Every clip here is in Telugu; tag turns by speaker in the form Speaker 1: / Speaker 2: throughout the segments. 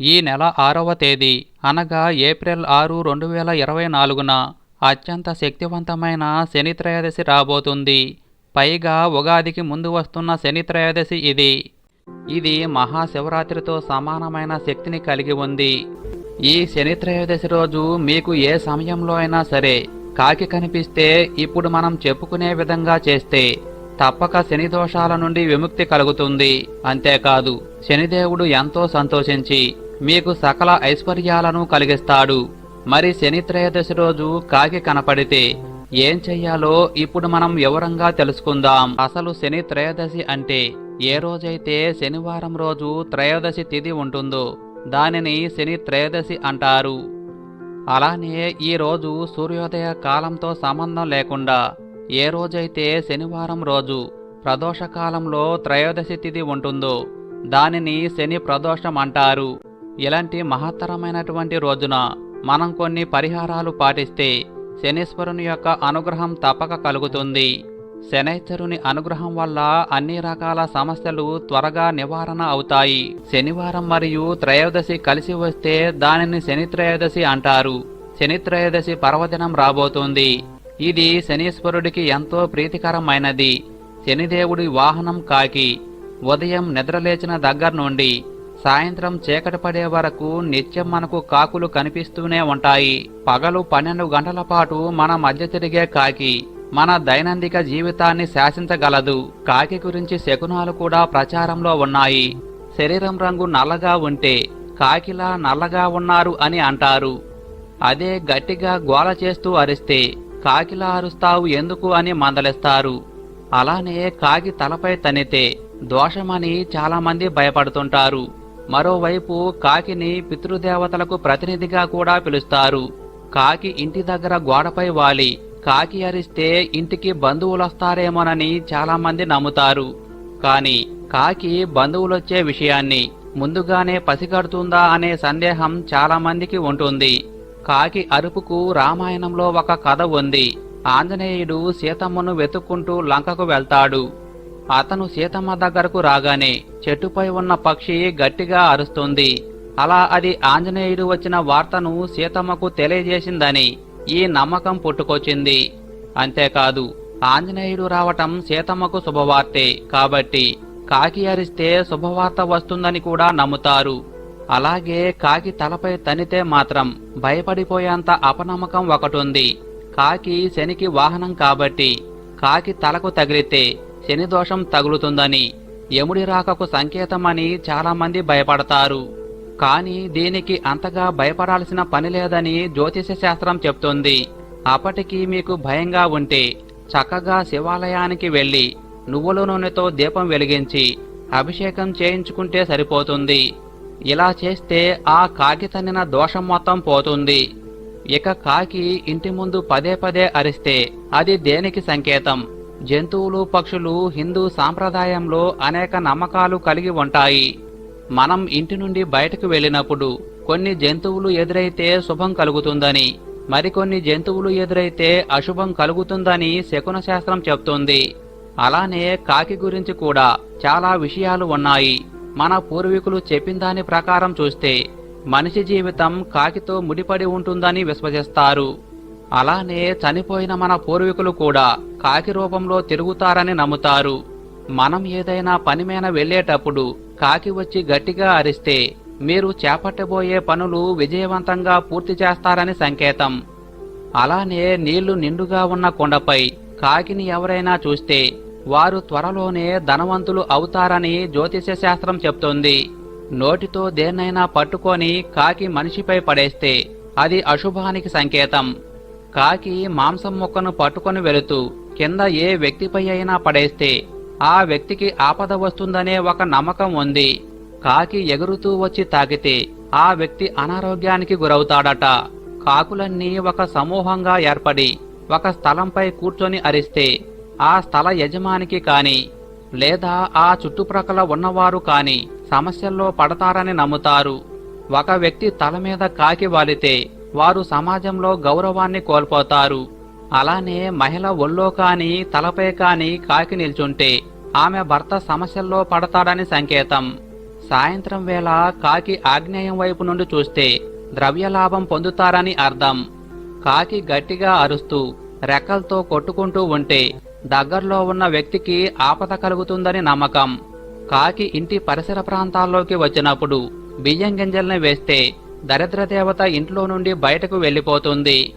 Speaker 1: ఈ నెల ఆరవ తేదీ అనగా ఏప్రిల్ ఆరు రెండు వేల ఇరవై నాలుగున అత్యంత శక్తివంతమైన శని త్రయోదశి రాబోతుంది. పైగా ఉగాదికి ముందు వస్తున్న శని త్రయోదశి ఇది. ఇది మహాశివరాత్రితో సమానమైన శక్తిని కలిగి ఉంది. ఈ శని త్రయోదశి రోజు మీకు ఏ సమయంలో అయినా సరే కాకి కనిపిస్తే ఇప్పుడు మనం చెప్పుకునే విధంగా చేస్తే తప్పక శని దోషాల నుండి విముక్తి కలుగుతుంది. అంతేకాదు శనిదేవుడు ఎంతో సంతోషించి మీకు సకల ఐశ్వర్యాలను కలిగిస్తాడు. మరి శని త్రయోదశి రోజు కాకి కనపడితే ఏం చెయ్యాలో ఇప్పుడు మనం వివరంగా తెలుసుకుందాం. అసలు శని త్రయోదశి అంటే ఏ రోజైతే శనివారం రోజు త్రయోదశి తిథి ఉంటుందో దానిని శని త్రయోదశి అంటారు. అలానే ఈ రోజు సూర్యోదయ కాలంతో సంబంధం లేకుండా ఏ రోజైతే శనివారం రోజు ప్రదోషకాలంలో త్రయోదశి తిథి ఉంటుందో దానిని శని ప్రదోషం అంటారు. ఇలాంటి మహత్తరమైనటువంటి రోజున మనం కొన్ని పరిహారాలు పాటిస్తే శనీశ్వరుని యొక్క అనుగ్రహం తప్పక కలుగుతుంది. శనైశ్వరుని అనుగ్రహం వల్ల అన్ని రకాల సమస్యలు త్వరగా నివారణ అవుతాయి. శనివారం మరియు త్రయోదశి కలిసి వస్తే దానిని శని త్రయోదశి అంటారు. శని త్రయోదశి పర్వదినం రాబోతుంది. ఇది శనీశ్వరుడికి ఎంతో ప్రీతికరమైనది. శనిదేవుడి వాహనం కాకి. ఉదయం నిద్రలేచిన దగ్గర నుండి సాయంత్రం చీకటి పడే వరకు నిత్యం మనకు కాకులు కనిపిస్తూనే ఉంటాయి. పగలు పన్నెండు గంటల పాటు మన మధ్య తిరిగే కాకి మన దైనందిక జీవితాన్ని శాసించగలదు. కాకి గురించి శకునాలు కూడా ప్రచారంలో ఉన్నాయి. శరీరం రంగు నల్లగా ఉంటే కాకిలా నల్లగా ఉన్నారు అని అంటారు. అదే గట్టిగా గోల చేస్తూ అరిస్తే కాకిలా అరుస్తావు ఎందుకు అని మందలిస్తారు. అలానే కాకి తలపై తనితే దోషమని చాలామంది భయపడుతుంటారు. మరోవైపు కాకిని పితృదేవతలకు ప్రతినిధిగా కూడా పిలుస్తారు. కాకి ఇంటి దగ్గర గోడపై వాలి. కాకి అరిస్తే ఇంటికి బంధువులొస్తారేమోనని చాలామంది నమ్ముతారు. కాని కాకి బంధువులొచ్చే విషయాన్ని ముందుగానే పసిగడుతుందా అనే సందేహం చాలామందికి ఉంటుంది. కాకి అరుపుకు రామాయణంలో ఒక కథ ఉంది. ఆంజనేయుడు సీతమ్మను వెతుక్కుంటూ లంకకు వెళ్తాడు. అతను సీతమ్మ దగ్గరకు రాగానే చెట్టుపై ఉన్న పక్షి గట్టిగా అరుస్తుంది. అలా అది ఆంజనేయుడు వచ్చిన వార్తను సీతమ్మకు తెలియజేసిందని ఈ నమ్మకం పుట్టుకొచ్చింది. అంతేకాదు ఆంజనేయుడు రావటం సీతమ్మకు శుభవార్తే కాబట్టి కాకి అరిస్తే శుభవార్త వస్తుందని కూడా నమ్ముతారు. అలాగే కాకి తలపై తనితే మాత్రం భయపడిపోయేంత అపనమ్మకం ఒకటుంది. కాకి శనికి వాహనం కాబట్టి కాకి తలకు తగిలితే శని దోషం తగులుతుందని యముడి రాకకు సంకేతమని చాలామంది భయపడతారు. కానీ దీనికి అంతగా భయపడాల్సిన పని లేదని జ్యోతిష శాస్త్రం చెప్తుంది. అప్పటికి మీకు భయంగా ఉంటే చక్కగా శివాలయానికి వెళ్ళి నువ్వుల నూనెతో దీపం వెలిగించి అభిషేకం చేయించుకుంటే సరిపోతుంది. ఇలా చేస్తే ఆ కాకి తన్నిన దోషం మొత్తం పోతుంది. ఇక కాకి ఇంటి ముందు పదే పదే అరిస్తే అది దేనికి సంకేతం? జంతువులు పక్షులు హిందూ సాంప్రదాయంలో అనేక నమ్మకాలు కలిగి ఉంటాయి. మనం ఇంటి నుండి బయటకు వెళ్ళినప్పుడు కొన్ని జంతువులు ఎదురైతే శుభం కలుగుతుందని మరికొన్ని జంతువులు ఎదురైతే అశుభం కలుగుతుందని శకున శాస్త్రం చెప్తుంది. అలానే కాకి గురించి కూడా చాలా విషయాలు ఉన్నాయి. మన పూర్వీకులు చెప్పిన దాని ప్రకారం చూస్తే మనిషి జీవితం కాకితో ముడిపడి ఉంటుందని విశ్వసిస్తారు. అలానే చనిపోయిన మన పూర్వీకులు కూడా కాకి రూపంలో తిరుగుతారని నమ్ముతారు. మనం ఏదైనా పని వెళ్ళేటప్పుడు కాకి వచ్చి గట్టిగా అరిస్తే మీరు చేపట్టబోయే పనులు విజయవంతంగా పూర్తి చేస్తారని సంకేతం. అలానే నీళ్ళు నిండుగా ఉన్న కొండపై కాకిని ఎవరైనా చూస్తే వారు త్వరలోనే ధనవంతులు అవుతారని జ్యోతిష శాస్త్రం చెప్తోంది. నోటితో దేన్నైనా పట్టుకొని కాకి మనిషిపై పడేస్తే అది అశుభానికి సంకేతం. కాకి మాంసం ముక్కను పట్టుకొని వెళుతూ కింద ఏ వ్యక్తిపై అయినా పడేస్తే ఆ వ్యక్తికి ఆపద వస్తుందనే ఒక నమ్మకం ఉంది. కాకి ఎగురుతూ వచ్చి తాకితే ఆ వ్యక్తి అనారోగ్యానికి గురవుతాడట. కాకులన్నీ ఒక సమూహంగా ఏర్పడి ఒక స్థలంపై కూర్చొని అరిస్తే ఆ స్థల యజమానికి కాని లేదా ఆ చుట్టుప్రక్కల ఉన్నవారు కాని సమస్యల్లో పడతారని నమ్ముతారు. ఒక వ్యక్తి తల మీద కాకి వాలితే వారు సమాజంలో గౌరవాన్ని కోల్పోతారు. అలానే మహిళ ఒళ్ళో కాని తలపై కాని కాకి నిల్చుంటే ఆమె భర్త సమస్యల్లో పడతాడని సంకేతం. సాయంత్రం వేళ కాకి ఆగ్నేయం వైపు నుండి చూస్తే ద్రవ్యలాభం పొందుతారని అర్థం. కాకి గట్టిగా అరుస్తూ రెక్కలతో కొట్టుకుంటూ ఉంటే దగ్గరలో ఉన్న వ్యక్తికి ఆపద కలుగుతుందని నమ్మకం. కాకి ఇంటి పరిసర ప్రాంతాల్లోకి వచ్చినప్పుడు బియ్యం గింజల్ని వేస్తే దరిద్ర దేవత ఇంట్లో నుండి బయటకు వెళ్ళిపోతుంది.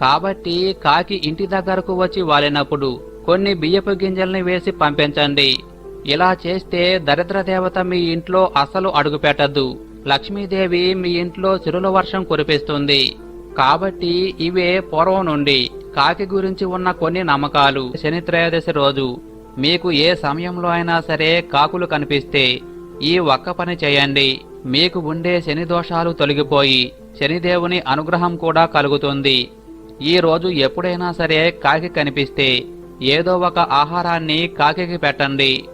Speaker 1: కాబట్టి కాకి ఇంటి దగ్గరకు వచ్చి వాలినప్పుడు కొన్ని బియ్యపు గింజల్ని వేసి పంపించండి. ఇలా చేస్తే దరిద్ర దేవత మీ ఇంట్లో అసలు అడుగుపెట్టద్దు. లక్ష్మీదేవి మీ ఇంట్లో చిరుల వర్షం కురిపిస్తుంది. కాబట్టి ఇవే పూర్వం నుండి కాకి గురించి ఉన్న కొన్ని నమ్మకాలు. శని త్రయోదశి రోజు మీకు ఏ సమయంలో అయినా సరే కాకులు కనిపిస్తే ఈ ఒక్క పని చేయండి. మీకు ఉండే శని దోషాలు తొలగిపోయి శనిదేవుని అనుగ్రహం కూడా కలుగుతుంది. ఈ రోజు ఎప్పుడైనా సరే కాకి కనిపిస్తే ఏదో ఒక ఆహారాన్ని కాకికి పెట్టండి.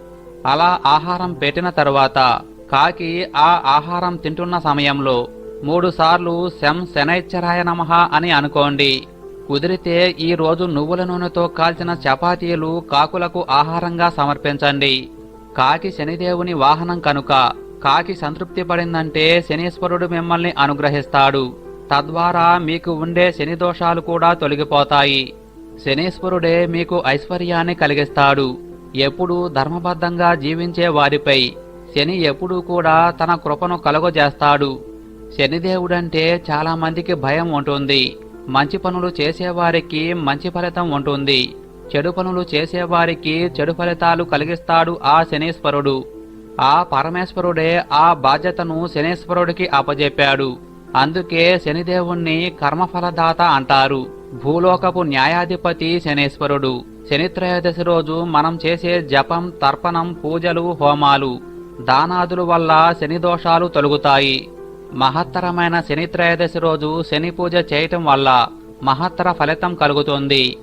Speaker 1: అలా ఆహారం పెట్టిన తర్వాత కాకి ఆ ఆహారం తింటున్న సమయంలో మూడు సార్లు శం శనైశ్చరాయ నమః అని అనుకోండి. కుదిరితే ఈ రోజు నువ్వుల నూనెతో కాల్చిన చపాతీలు కాకులకు ఆహారంగా సమర్పించండి. కాకి శనిదేవుని వాహనం కనుక కాకి సంతృప్తి పడిందంటే శనీశ్వరుడు మిమ్మల్ని అనుగ్రహిస్తాడు. తద్వారా మీకు ఉండే శని దోషాలు కూడా తొలగిపోతాయి. శనీశ్వరుడే మీకు ఐశ్వర్యాన్ని కలిగిస్తాడు. ఎప్పుడూ ధర్మబద్ధంగా జీవించే వారిపై శని ఎప్పుడూ కూడా తన కృపను కలుగజేస్తాడు. శనిదేవుడంటే చాలామందికి భయం ఉంటుంది. మంచి పనులు చేసేవారికి మంచి ఫలితం ఉంటుంది. చెడు పనులు చేసేవారికి చెడు ఫలితాలు కలిగిస్తాడు ఆ శనీశ్వరుడు. ఆ పరమేశ్వరుడే ఆ బాధ్యతను శనేశ్వరుడికి అప్పజెప్పాడు. అందుకే శనిదేవుణ్ణి కర్మఫలదాత అంటారు. భూలోకపు న్యాయాధిపతి శనేశ్వరుడు. శనిత్రయోదశి రోజు మనం చేసే జపం తర్పణం పూజలు హోమాలు. దానాదుల వల్ల శని దోషాలు తొలగుతాయి. మహత్తరమైన శనిత్రయోదశి రోజు శని పూజ చేయటం వల్ల మహత్తర ఫలితం కలుగుతుంది.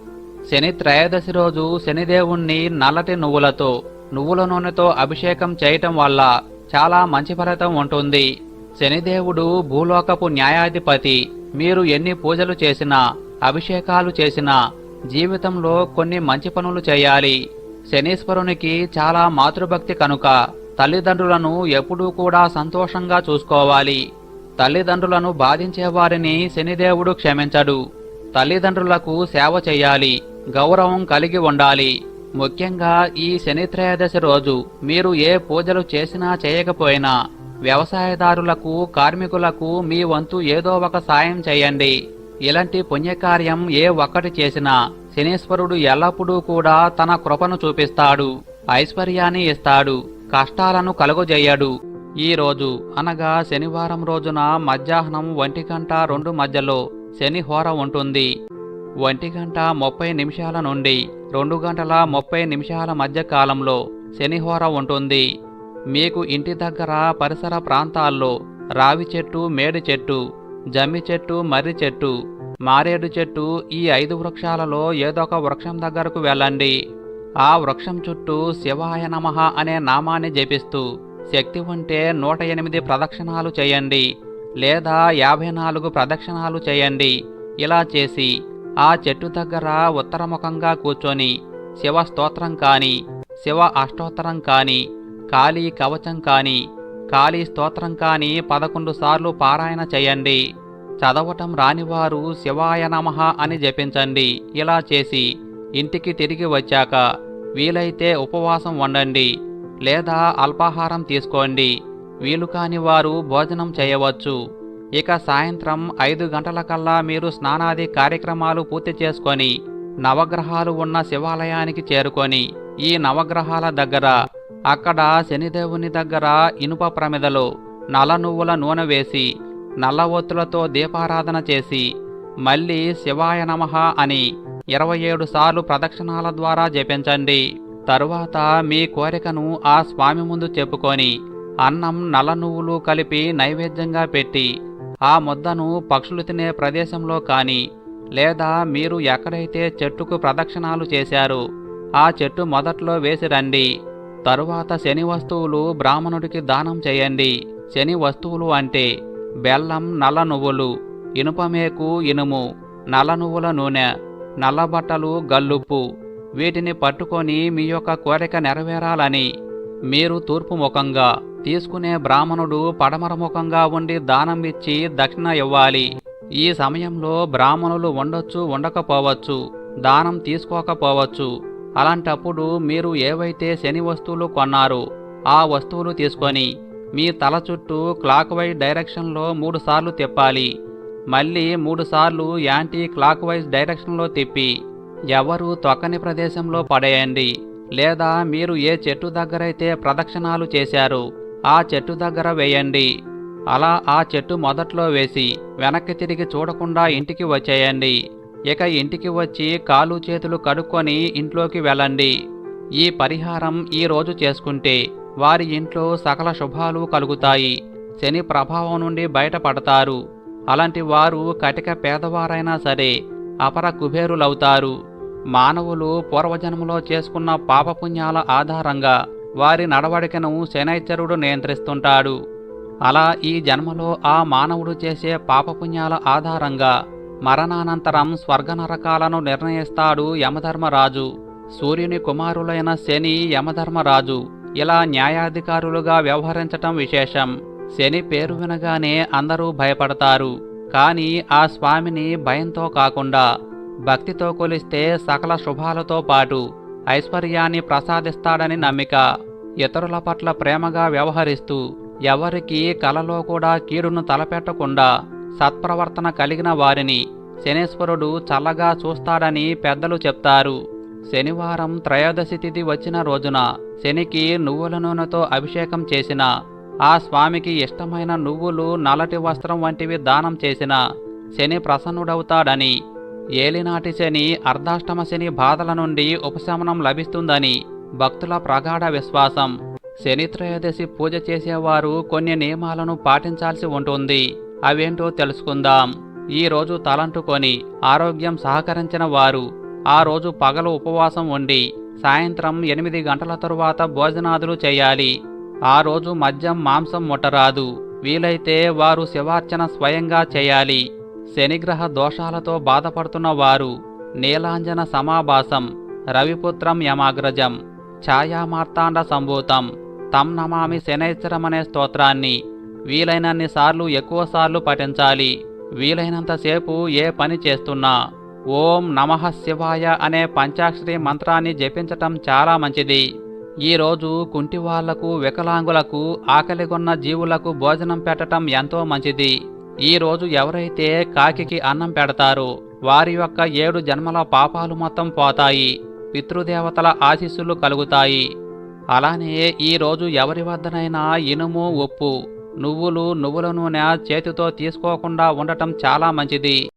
Speaker 1: శని త్రయోదశి రోజు శనిదేవుణ్ణి నల్లటి నువ్వులతో నువ్వుల నూనెతో అభిషేకం చేయటం వల్ల చాలా మంచి ఫలితం ఉంటుంది. శనిదేవుడు భూలోకపు న్యాయాధిపతి. మీరు ఎన్ని పూజలు చేసినా అభిషేకాలు చేసినా జీవితంలో కొన్ని మంచి పనులు చేయాలి. శనీశ్వరునికి చాలా మాతృభక్తి కనుక తల్లిదండ్రులను ఎప్పుడూ కూడా సంతోషంగా చూసుకోవాలి. తల్లిదండ్రులను బాధించే వారిని శనిదేవుడు క్షమించడు. తల్లిదండ్రులకు సేవ చేయాలి. గౌరవం కలిగి ఉండాలి. ముఖ్యంగా ఈ శనిత్రయోదశి రోజు మీరు ఏ పూజలు చేసినా చేయకపోయినా వ్యవసాయదారులకు కార్మికులకు మీ వంతు ఏదో ఒక సాయం చేయండి. ఇలాంటి పుణ్యకార్యం ఏ ఒక్కటి చేసినా శనీశ్వరుడు ఎల్లప్పుడూ కూడా తన కృపను చూపిస్తాడు ఐశ్వర్యాన్ని ఇస్తాడు కష్టాలను కలుగజేయడు. ఈ రోజు అనగా శనివారం రోజున మధ్యాహ్నం ఒంటి గంట రెండు మధ్యలో శని హోర ఉంటుంది. ఒంటి గంట ముప్పై నిమిషాల నుండి రెండు గంటల ముప్పై నిమిషాల మధ్య కాలంలో శనిహోర ఉంటుంది. మీకు ఇంటి దగ్గర పరిసర ప్రాంతాల్లో రావి చెట్టు మేడి చెట్టు జమ్మి చెట్టు మర్రి చెట్టు మారేడు చెట్టు ఈ ఐదు వృక్షాలలో ఏదో ఒక వృక్షం దగ్గరకు వెళ్ళండి. ఆ వృక్షం చుట్టూ శివాయ నమః అనే నామాన్ని జపిస్తూ శక్తి ఉంటే నూట ఎనిమిది ప్రదక్షిణాలు చేయండి లేదా యాభై నాలుగు ప్రదక్షిణాలు చేయండి. ఇలా చేసి ఆ చెట్టు దగ్గర ఉత్తరముఖంగా కూర్చొని శివ స్తోత్రం కాని శివ అష్టోత్తరం కాని కాళీ కవచం కాని కాళీ స్తోత్రం కాని పదకొండు సార్లు పారాయణ చేయండి. చదవటం రానివారు శివాయ నమః అని జపించండి. ఇలా చేసి ఇంటికి తిరిగి వచ్చాక వీలైతే ఉపవాసం వండండి. లేదా అల్పాహారం తీసుకోండి. వీలు కాని వారు భోజనం చేయవచ్చు. ఇక సాయంత్రం ఐదు గంటలకల్లా మీరు స్నానాది కార్యక్రమాలు పూర్తి చేసుకొని నవగ్రహాలు ఉన్న శివాలయానికి చేరుకొని ఈ నవగ్రహాల దగ్గర అక్కడ శనిదేవుని దగ్గర ఇనుప ప్రమిదలో నల్ల నువ్వుల నూనె వేసి నల్ల ఒత్తులతో దీపారాధన చేసి మళ్ళీ శివాయ నమః అని ఇరవై ఏడు సార్లు ప్రదక్షిణాల ద్వారా జపించండి. తరువాత మీ కోరికను ఆ స్వామి ముందు చెప్పుకొని అన్నం నల్ల నువ్వులు కలిపి నైవేద్యంగా పెట్టి ఆ ముద్దను పక్షులు తినే ప్రదేశంలో కానీ లేదా మీరు ఎక్కడైతే చెట్టుకు ప్రదక్షిణాలు చేశారో ఆ చెట్టు మొదట్లో వేసి రండి. తరువాత శని వస్తువులు బ్రాహ్మణుడికి దానం చేయండి. శని వస్తువులు అంటే బెల్లం నల్ల నువ్వులు ఇనుపమేకు ఇనుము నల్ల నువ్వుల నూనె నల్ల బట్టలు గల్లుప్పు. వీటిని పట్టుకొని మీ యొక్క కోరిక నెరవేరాలని మీరు తూర్పు ముఖంగా తీసుకునే బ్రాహ్మణుడు పడమరముఖంగా ఉండి దానం ఇచ్చి దక్షిణ ఇవ్వాలి. ఈ సమయంలో బ్రాహ్మణులు ఉండొచ్చు ఉండకపోవచ్చు దానం తీసుకోకపోవచ్చు. అలాంటప్పుడు మీరు ఏవైతే శని వస్తువులు కొన్నారో ఆ వస్తువులు తీసుకొని మీ తల చుట్టూ క్లాక్ వైజ్ డైరెక్షన్లో మూడుసార్లు తిప్పాలి. మళ్ళీ మూడుసార్లు యాంటీ క్లాక్ వైజ్ డైరెక్షన్లో తిప్పి ఎవరు తొక్కని ప్రదేశంలో పడేయండి. లేదా మీరు ఏ చెట్టు దగ్గరైతే ప్రదక్షిణాలు చేశారో ఆ చెట్టు దగ్గర వేయండి. అలా ఆ చెట్టు మొదట్లో వేసి వెనక్కి తిరిగి చూడకుండా ఇంటికి వచ్చేయండి. ఇక ఇంటికి వచ్చి కాలు చేతులు కడుక్కొని ఇంట్లోకి వెళ్ళండి. ఈ పరిహారం ఈరోజు చేసుకుంటే వారి ఇంట్లో సకల శుభాలు కలుగుతాయి. శని ప్రభావం నుండి బయటపడతారు. అలాంటి వారు కటిక పేదవారైనా సరే అపర కుబేరులవుతారు. మానవులు పూర్వజన్మలో చేసుకున్న పాపపుణ్యాల ఆధారంగా వారి నడవడికను శనైశ్వరుడు నియంత్రిస్తుంటాడు. అలా ఈ జన్మలో ఆ మానవుడు చేసే పాపపుణ్యాల ఆధారంగా మరణానంతరం స్వర్గ నరకాలను నిర్ణయిస్తాడు యమధర్మరాజు. సూర్యుని కుమారులైన శని యమధర్మరాజు. ఇలా న్యాయాధికారులుగా వ్యవహరించటం విశేషం. శని పేరు వినగానే అందరూ భయపడతారు. కానీ ఆ స్వామిని భయంతో కాకుండా భక్తితో కొలిస్తే సకల శుభాలతో పాటు ఐశ్వర్యాన్ని ప్రసాదిస్తాడని నమ్మిక ఇతరుల పట్ల ప్రేమగా వ్యవహరిస్తూ ఎవరికి కలలో కూడా కీడును తలపెట్టకుండా సత్ప్రవర్తన కలిగిన వారిని శనీశ్వరుడు చల్లగా చూస్తాడని పెద్దలు చెప్తారు. శనివారం త్రయోదశి తిథి వచ్చిన రోజున శనికి నువ్వుల నూనెతో అభిషేకం చేసిన ఆ స్వామికి ఇష్టమైన నువ్వులు నల్లటి వస్త్రం వంటివి దానం చేసిన శని ప్రసన్నుడవుతాడని ఏలినాటి శని అర్ధాష్టమ శని బాధల నుండి ఉపశమనం లభిస్తుందని భక్తుల ప్రగాఢ విశ్వాసం. శని త్రయోదశి పూజ చేసేవారు కొన్ని నియమాలను పాటించాల్సి ఉంటుంది. అవేంటో తెలుసుకుందాం. ఈ రోజు తలంటుకొని ఆరోగ్యం సహకరించిన వారు ఆ రోజు పగలు ఉపవాసం ఉండి సాయంత్రం ఎనిమిది గంటల తరువాత భోజనాదులు చేయాలి. ఆ రోజు మద్యం మాంసం ముట్టరాదు. వీలైతే వారు శివార్చన స్వయంగా చేయాలి. శనిగ్రహ దోషాలతో బాధపడుతున్న వారు నీలాంజన సమాభాసం రవిపుత్రం యమాగ్రజం ఛాయామార్తాండ సంభూతం తం నమామి శనైశ్వరమనే స్తోత్రాన్ని వీలైనన్ని సార్లు పఠించాలి. వీలైనంతసేపు ఏ పని చేస్తున్నా ఓం నమః శివాయ అనే పంచాక్షరి మంత్రాన్ని జపించటం చాలా మంచిది. ఈరోజు కుంటివాళ్ళకు వికలాంగులకు ఆకలిగొన్న జీవులకు భోజనం పెట్టటం ఎంతో మంచిది. ఈ రోజు ఎవరైతే కాకికి అన్నం పెడతారో వారి యొక్క ఏడు జన్మల పాపాలు మొత్తం పోతాయి పితృదేవతల ఆశీస్సులు కలుగుతాయి. అలానే ఈ రోజు ఎవరి వద్దనైనా ఇనుము ఉప్పు నువ్వులు నువ్వుల నూనె చేతితో తీసుకోకుండా ఉండటం చాలా మంచిది.